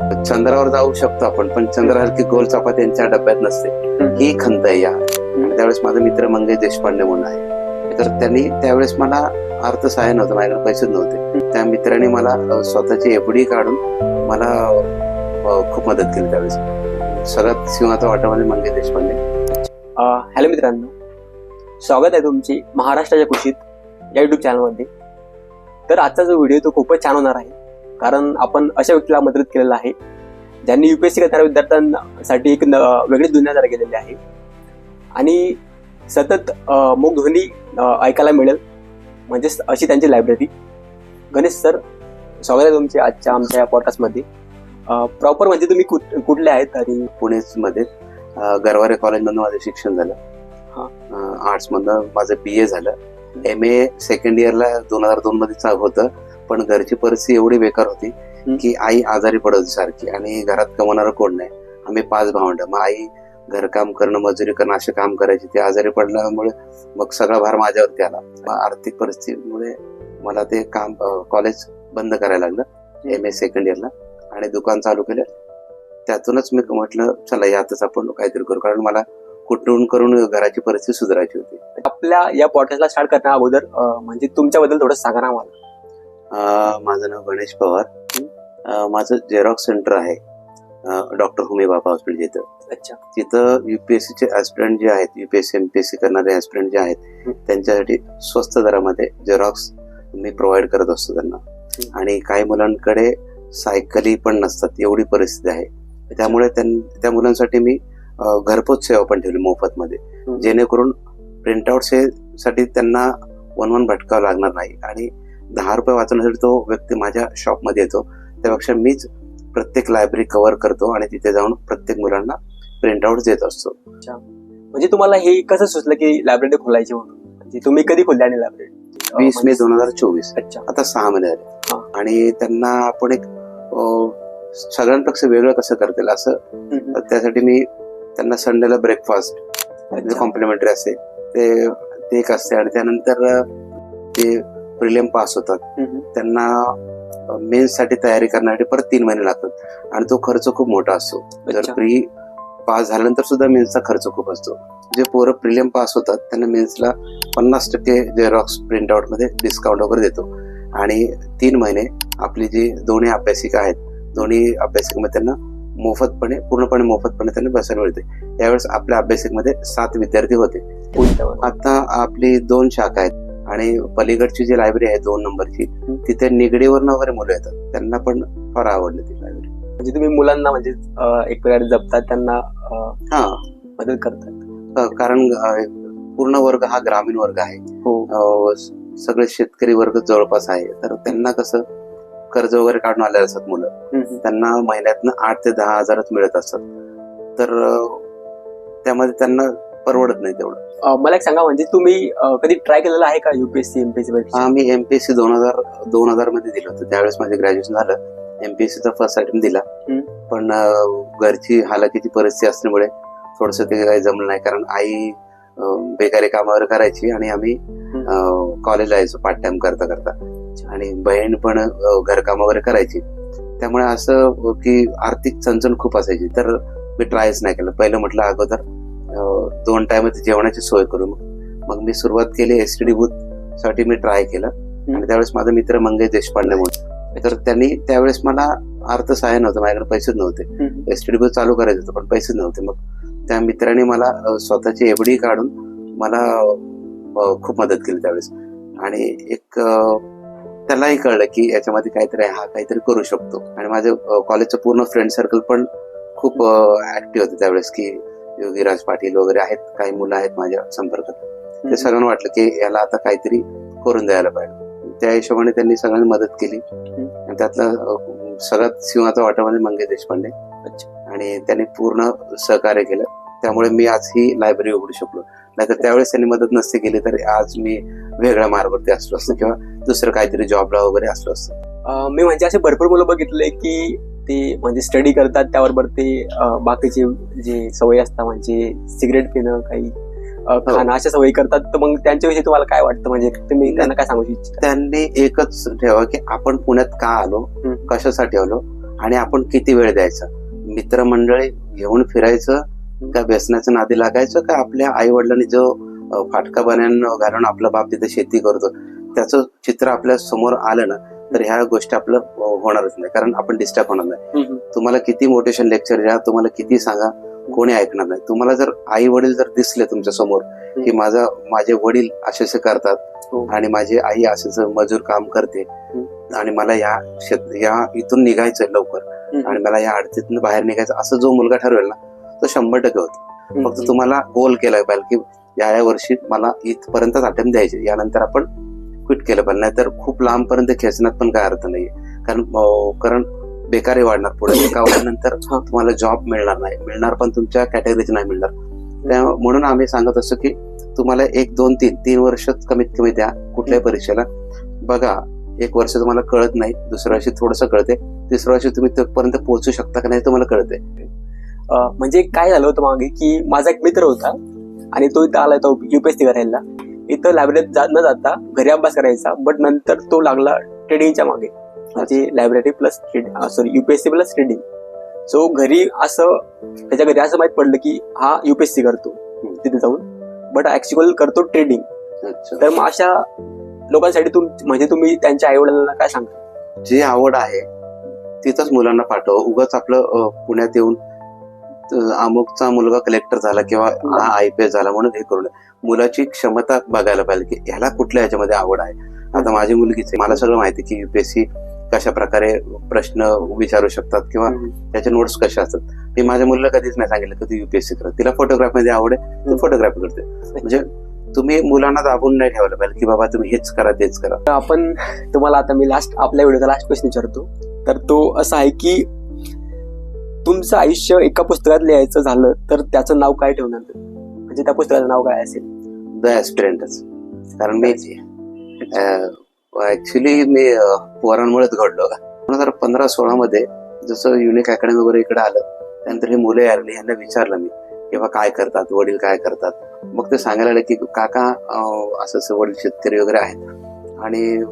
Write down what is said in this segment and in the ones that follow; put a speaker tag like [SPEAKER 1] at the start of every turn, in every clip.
[SPEAKER 1] चंद्रावर जाऊ शकतो आपण पण चंद्रासारखी गोल चपाती यांच्या डब्यात नसते. ही खंत आहे या. आणि त्यावेळेस माझा मित्र मंगेश देशपांडे म्हणून आहे. तर त्यांनी त्यावेळेस मला अर्थसहाय्य नव्हतं माझ्याकडे पैसेच नव्हते. त्या मित्राने मला स्वतःची एफडी काढून मला खूप मदत केली त्यावेळेस. सगळ्यात सिंहाचा वाटा म्हणजे मंगेश देशपांडे.
[SPEAKER 2] हॅलो मित्रांनो. स्वागत आहे तुमची महाराष्ट्राच्या कुशीत या युट्यूब चॅनलमध्ये तर आजचा जो व्हिडिओ तो खूपच छान होणार आहे. कारण आपण अशा व्यक्तीला मदत केलेला आहे ज्यांनी युपीएससी करणाऱ्या विद्यार्थ्यांसाठी एक न- वेगळी दुनिया तयार केलेली आहे. आणि सतत मूक ध्वनी ऐकायला मिळेल. म्हणजेच अशी त्यांची लायब्ररी गणेश सर स्वागत आहे तुमचे आजच्या आमच्या या पॉडकास्टमध्ये प्रॉपर म्हणजे तुम्ही कुठ कुठले आहेत आणि
[SPEAKER 1] पुणेच मध्ये अ, गरवारे कॉलेजमधून माझं शिक्षण झालं.
[SPEAKER 2] हा.
[SPEAKER 1] आर्ट्स मधनं माझं बी ए झालं. एम ए सेकंड इयरला दोन हजार दोन मध्ये चालू होतं. पण घरची परिस्थिती एवढी बेकार होती. की आई आजारी पडत होती सारखी आणि घरात कमवणारं कोण नाही. आम्ही पाच भावंड. मग आई घरकाम करणं मजुरी करणं असे काम करायची. ते आजारी पडल्यामुळे मग सगळा भार माझ्यावरती आला. मग आर्थिक परिस्थितीमुळे मला ते काम कॉलेज बंद करायला लागलं. एम ए सेकंड इयरला आणि दुकान चालू केलं. त्यातूनच मी म्हटलं चला यातच आपण काहीतरी करू. कारण मला कुठून करून घराची परिस्थिती सुधारायची होती.
[SPEAKER 2] आपल्या या पॉडकास्टला स्टार्ट करण्या अगोदर म्हणजे तुमच्याबद्दल थोडं सांगा ना
[SPEAKER 1] अं, माझं नाव गणेश पवार. माझं झेरॉक्स सेंटर आहे. डॉक्टर हुमे बाबा हॉस्पिटल इथं
[SPEAKER 2] अच्छा.
[SPEAKER 1] तिथं युपीएससीचे ऍस्पिरंट जे आहेत युपीएससी एमपीएससी करणारे ऍस्पिरंट जे आहेत त्यांच्यासाठी स्वस्त दरामध्ये झेरॉक्स मी प्रोव्हाइड करत असतो त्यांना. आणि काही मुलांकडे सायकली पण नसतात एवढी परिस्थिती आहे. त्यामुळे त्यां- त्या मुलांसाठी मी घरपोच सेवा पण ठेवली मोफतमध्ये. जेणेकरून प्रिंटआउटसाठी त्यांना वन वन भटकावं लागणार नाही. आणि दहा रुपये वाचवण्यासाठी तो व्यक्ती माझ्या शॉपमध्ये येतो. त्यापेक्षा मीच प्रत्येक लायब्ररी कव्हर करतो आणि तिथे जाऊन प्रत्येक मुलांना प्रिंटआउट देत असतो.
[SPEAKER 2] म्हणजे तुम्हाला हे कसं सुचलं की लायब्ररी खोलायची म्हणून? म्हणजे तुम्ही कधी खोलली आणि लायब्ररी
[SPEAKER 1] वीस मे दोन हजार चोवीस.
[SPEAKER 2] अच्छा.
[SPEAKER 1] आता सहा महिने. झाले. आणि त्यांना आपण एक सगळ्यांपेक्षा वेगळं कसं करता येईल असं. त्यासाठी मी त्यांना संडेला ब्रेकफास्ट. कॉम्प्लिमेंटरी असते ते एक असते. आणि त्यानंतर ते प्रिलियम पास होतात. त्यांना मेन्ससाठी तयारी करण्यासाठी परत तीन महिने लागतात. आणि तो खर्च खूप मोठा असतो. जर. प्री पास झाल्यानंतर सुद्धा मेन्सचा खर्च खूप असतो. जे पोरं प्रिलियम पास होतात त्यांना मेन्सला पन्नास टक्के जेरॉक्स प्रिंटआउटमध्ये डिस्काउंट वगैरे देतो. आणि तीन महिने आपली जी दोन्ही अभ्यासिका आहेत दोन्ही अभ्यासिकेमध्ये त्यांना मोफतपणे पूर्णपणे मोफतपणे त्यांना बसायला मिळते. यावेळेस आपल्या अभ्यासिकेमध्ये सात विद्यार्थी होते. आता आपली दोन शाखा आहेत. आणि पलीकडची जी लायब्ररी आहे दोन नंबरची तिथे निगडीवरनं वगैरे मुलं येतात. त्यांना पण फार आवडली ती लायब्ररी
[SPEAKER 2] म्हणजे तुम्ही मुलांना म्हणजे एक प्रकारे जपतात त्यांना
[SPEAKER 1] हा.
[SPEAKER 2] मदत करतात.
[SPEAKER 1] कारण पूर्ण वर्ग हा ग्रामीण वर्ग आहे.
[SPEAKER 2] हो.
[SPEAKER 1] सगळे शेतकरी वर्ग जवळपास आहे. तर त्यांना कसं कर्ज वगैरे काढून आले असतात मुलं. त्यांना महिन्यातनं आठ ते दहा हजारच मिळत असतात. तर त्यामध्ये त्यांना परवडत नाही तेवढं.
[SPEAKER 2] अं, मला एक सांगा म्हणजे तुम्ही अं, कधी ट्राय केलेलं आहे का युपीएससी एमपीएससी परीक्षा?
[SPEAKER 1] हा मी एमपीएससी दोन हजार दोन हजारमध्ये दिलं होतं. त्यावेळेस माझे ग्रॅज्युएशन झालं. एमपीएससीचा फर्स्ट अटेम्प्ट दिला.
[SPEAKER 2] हम्म.
[SPEAKER 1] पण अं, घरची हालाकीची परिस्थिती असल्यामुळे थोडस ते काही जमलं नाही. कारण आई अं, बेकारी कामावर करायची आणि आम्ही कॉलेजला यायचो पार्ट टाइम करता. करता आणि बहीण पण अं, घरकाम वगैरे करायची. त्यामुळे असं की आर्थिक चणचण खूप असायची. तर मी ट्रायच नाही केलं. पहिलं म्हटलं अगोदर दोन टायमाची जेवणाची सोय करू. मग मग मी सुरुवात केली एस टी डी बूथसाठी मी ट्राय केलं. आणि त्यावेळेस माझा मित्र मंगेश देशपांडे म्हणून. तर त्यांनी त्यावेळेस मला अर्थसहाय्य नव्हतं माझ्याकडे पैसेच नव्हते.
[SPEAKER 2] हम्म.
[SPEAKER 1] एस टी डी बूथ चालू करायचं होतं पण पैसेच नव्हते. मग त्या मित्राने मला स्वतःची एफडी काढून मला खूप मदत केली त्यावेळेस. आणि एक त्यालाही कळलं की याच्यामध्ये काहीतरी आहे, हा काहीतरी करू शकतो. आणि माझे कॉलेजचं पूर्ण फ्रेंड सर्कल पण खूप ऍक्टिव्ह होते त्यावेळेस की योगीराज पाटील वगैरे आहेत काही मुलं आहेत माझ्या संपर्कात. ते सगळ्यांना वाटलं की याला आता काहीतरी करून द्यायला पाहिजे. त्या हिशोबाने त्यांनी सगळ्यांनी मदत केली. आणि त्यातला सगळ्यात सिंहाचा वाटा म्हणजे मंगेश देशपांडे. आणि त्यांनी पूर्ण सहकार्य केलं. त्यामुळे मी आज ही लायब्ररी उघडू शकलो. नाहीतर त्यावेळेस त्यांनी मदत नसती केली तर आज मी वेगळ्या मार्गावरती असलो असतो किंवा दुसरं काहीतरी जॉबला वगैरे असलो असतो.
[SPEAKER 2] मी म्हणजे असे भरपूर मुलं बघितले की ते म्हणजे स्टडी करतात त्याबरोबर ते बाकीचे जे सवयी असतात म्हणजे सिगरेट पिणं काही अं, खाणं अशा सवयी करतात. तर मग त्यांच्याविषयी तुम्हाला काय वाटतं? म्हणजे तुम्ही त्यांना काय सांगू इच्छिता?
[SPEAKER 1] त्यांनी एकच ठेवा की आपण पुण्यात का आलो. कशासाठी आलो? आणि आपण किती वेळ द्यायचा? मित्रमंडळी घेऊन फिरायचं? का व्यसनाचं नादी लागायचं? का आपल्या आई वडिलांनी जो फाटका बन्यान घालून आपला बाप तिथे शेती करतो? त्याचं चित्र आपल्यासमोर आलं ना तर ह्या गोष्टी आपलं होणारच नाही कारण आपण डिस्टर्ब होणार नाही. तुम्हाला किती मोटिवेशन लेक्चर द्या तुम्हाला किती सांगा कोणी ऐकणार नाही. तुम्हाला जर आई वडील जर दिसले तुमच्यासमोर की माझा माझे वडील असे असे करतात
[SPEAKER 2] हो.
[SPEAKER 1] आणि माझी आई असेच मजूर काम करते आणि मला या शेत या इथून निघायचंय लवकर आणि मला या अडचणीतून बाहेर निघायचं असं जो मुलगा ठरवेल ना तो शंभर टक्के होतो. फक्त तुम्हाला गोल केला पाहिजे की या या वर्षी मला इथपर्यंतच अटेम्प्ट द्यायचे. यानंतर आपण क्विट केलं. पाहिजे नाहीतर खूप लांबपर्यंत खेचण्यात पण काय अर्थ नाहीये. कारण कारण बेकारी वाढणार पुढे. एका
[SPEAKER 2] हा.
[SPEAKER 1] तुम्हाला जॉब मिळणार नाही. मिळणार पण तुमच्या कॅटेगरीच नाही मिळणार. त्या म्हणून आम्ही सांगत असतो की तुम्हाला एक दोन तीन तीन वर्ष कमीत कमी द्या कुठल्याही परीक्षेला. बघा एक वर्ष तुम्हाला कळत नाही दुसऱ्या वर्षी थोडंसं कळते तिसऱ्या वर्षी तुम्ही तिथपर्यंत पोहोचू शकता का नाही तुम्हाला कळते
[SPEAKER 2] म्हणजे काय झालं होतं मागे की माझा एक मित्र होता आणि तो इथं आला तो युपीएससी करायला. इथं लायब्ररीत जा न जाता घरी अभ्यास करायचा बट नंतर तो लागला ट्रेडिंगच्या मागे. म्हणजे library plus sorry UPSC plus trading so घरी असं त्याच्या घरी असं माहीत पडलं की हा युपीएससी करतो तिथे जाऊन. बट ऍक्च्युअल करतो ट्रेडिंग तर मग अशा लोकांसाठी तुम म्हणजे तुम्ही त्यांच्या आई वडिलांना काय सांगता?
[SPEAKER 1] जी आवड आहे तिथंच मुलांना पाठव. उगाच आपलं पुण्यात येऊन अमुकचा मुलगा कलेक्टर झाला किंवा हा. आय पी एस झाला म्हणून हे करू नये मुलाची क्षमता बघायला पाहिजे की ह्याला कुठल्या ह्याच्यामध्ये आवड आहे. आता माझी मुलगीच मला सगळं माहिती की युपीएससी कशा प्रकारे प्रश्न विचारू शकतात किंवा त्याचे नोट्स कशा असतात. मी माझ्या मुलीला कधीच नाही सांगितलं की तू युपीएससी कर. तिला फोटोग्राफी मध्ये आवड आहे तू फोटोग्राफी करते. म्हणजे तुम्ही मुलांना दाबून नाही ठेवलं पाहिजे की बाबा तुम्ही हेच करा तेच करा.
[SPEAKER 2] आपण तुम्हाला आता मी लास्ट आपल्या व्हिडिओचा लास्ट क्वेश्चन विचारतो. तर तो असा आहे की तुमचं आयुष्य एका पुस्तकात लिहायचं झालं तर त्याचं नाव काय ठेवणार? म्हणजे त्या पुस्तकाचं नाव काय असेल?
[SPEAKER 1] द ऍस्पिरंटच कारण मी ऍक्च्युली मी पोरांमुळेच घडलो दोन हजार पंधरा सोळा मध्ये जसं युनिक अकॅडमी वगैरे इकडे आलं त्यानंतर हे मुलं यायला यांना विचारलं मी किंवा काय करतात वडील काय करतात? मग ते सांगायला लागले की काका असं असं वडील शेतकरी वगैरे आहेत. आणि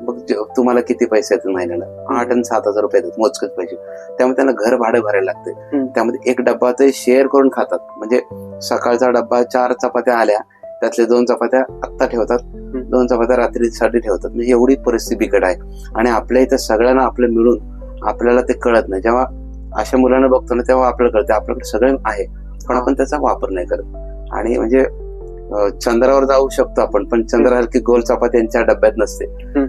[SPEAKER 1] मग तुम्हाला किती पैसे येतात महिन्याला? आठ आणि सात हजार रुपये येतात मोजकच पैसे. त्यामुळे त्यांना घर भाडं भरायला लागते. त्यामध्ये एक डब्बा ते शेअर करून खातात. म्हणजे सकाळचा डब्बा चार चपात्या आल्या त्यातले दोन चपात्या आत्ता ठेवतात. दोन चपात्या रात्रीसाठी ठेवतात. म्हणजे एवढी परिस्थिती बिकट आहे. आणि आपल्या इथं सगळ्यांना आपलं मिळून आपल्याला ते कळत नाही. जेव्हा अशा मुलांना बघतो ना तेव्हा आपल्याला कळतं आपल्याकडे सगळं आहे. पण आपण त्याचा वापर नाही करत. आणि म्हणजे चंद्रावर जाऊ शकतो आपण पण चंद्रासारखी गोल चपाती यांच्या डब्यात नसते.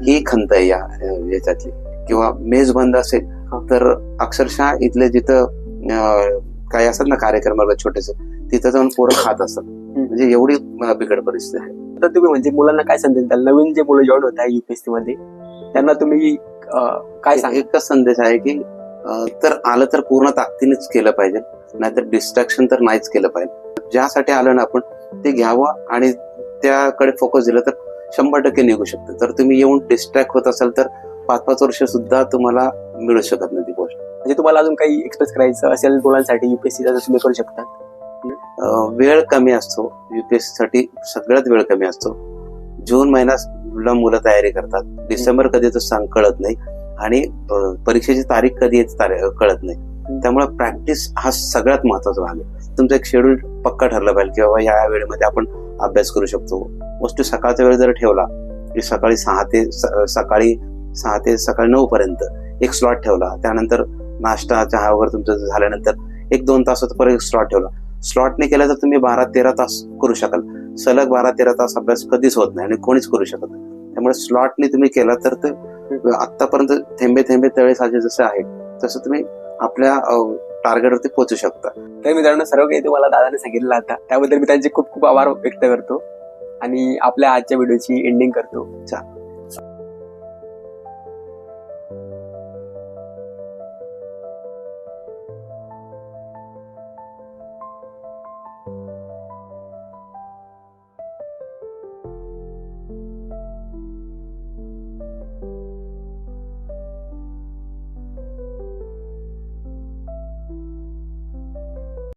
[SPEAKER 1] ही खंत आहे या याच्यातली. किंवा मेज बंद असेल. तर अक्षरशः इथले जिथं काही असतात ना कार्यक्रम छोटेसे तिथं जाऊन पोरं खात असतात. म्हणजे एवढी बिकट परिस्थिती आहे.
[SPEAKER 2] तर तुम्ही म्हणजे मुलांना काय संदेश द्याल? नवीन जे मुलं जॉईन होत आहे युपीएससी मध्ये त्यांना तुम्ही काय सांगा
[SPEAKER 1] एकच संदेश आहे की तर आलं तर पूर्ण ताकदीनेच केलं पाहिजे नाहीतर डिस्ट्रॅक्शन तर नाहीच केलं पाहिजे. ज्यासाठी आलं ना आपण ते घ्यावं आणि त्याकडे फोकस दिलं तर शंभर टक्के निघू शकतं. तर तुम्ही येऊन डिस्ट्रॅक्ट होत असाल तर पाच पाच वर्ष सुद्धा तुम्हाला मिळू शकत नाही ती गोष्ट.
[SPEAKER 2] म्हणजे तुम्हाला अजून काही एक्सप्रेस करायचं असेल मुलांसाठी युपीएससी तुम्ही करू शकता.
[SPEAKER 1] वेळ कमी असतो. युपीएससी साठी सगळ्यात वेळ कमी असतो. जून महिन्याला मुलं तयारी करतात. डिसेंबर कधी तर सांग कळत नाही आणि परीक्षेची तारीख कधी येते कळत नाही. त्यामुळे प्रॅक्टिस हा सगळ्यात महत्त्वाचा भाग आहे. तुमचं एक शेड्यूल पक्का ठरलं पाहिजे की बाबा या वेळेमध्ये आपण अभ्यास करू शकतो. मोस्टली सकाळचा वेळ जर ठेवला की सकाळी सहा ते स- सकाळी सहा ते सकाळी नऊ पर्यंत एक स्लॉट ठेवला त्यानंतर नाश्ता चहा वगैरे तुमचं झाल्यानंतर एक दोन तासात परत एक स्लॉट ठेवला. स्लॉटने केला तर तुम्ही बारा तेरा तास करू शकाल. सलग बारा तेरा तास अभ्यास कधीच होत नाही आणि कोणीच करू शकत नाही. त्यामुळे स्लॉटने तुम्ही केला तर ते आतापर्यंत थेंबे थेंबे तळे साजे जसे आहे तसं तुम्ही आपल्या टार्गेटवरती पोहोचू शकता.
[SPEAKER 2] तर मित्रांनो सर्व काही तुम्हाला दादाने सांगितलं आता. त्याबद्दल मी त्यांचे खूप खूप आभार व्यक्त करतो. आणि आपल्या आजच्या व्हिडिओची एंडिंग करतो.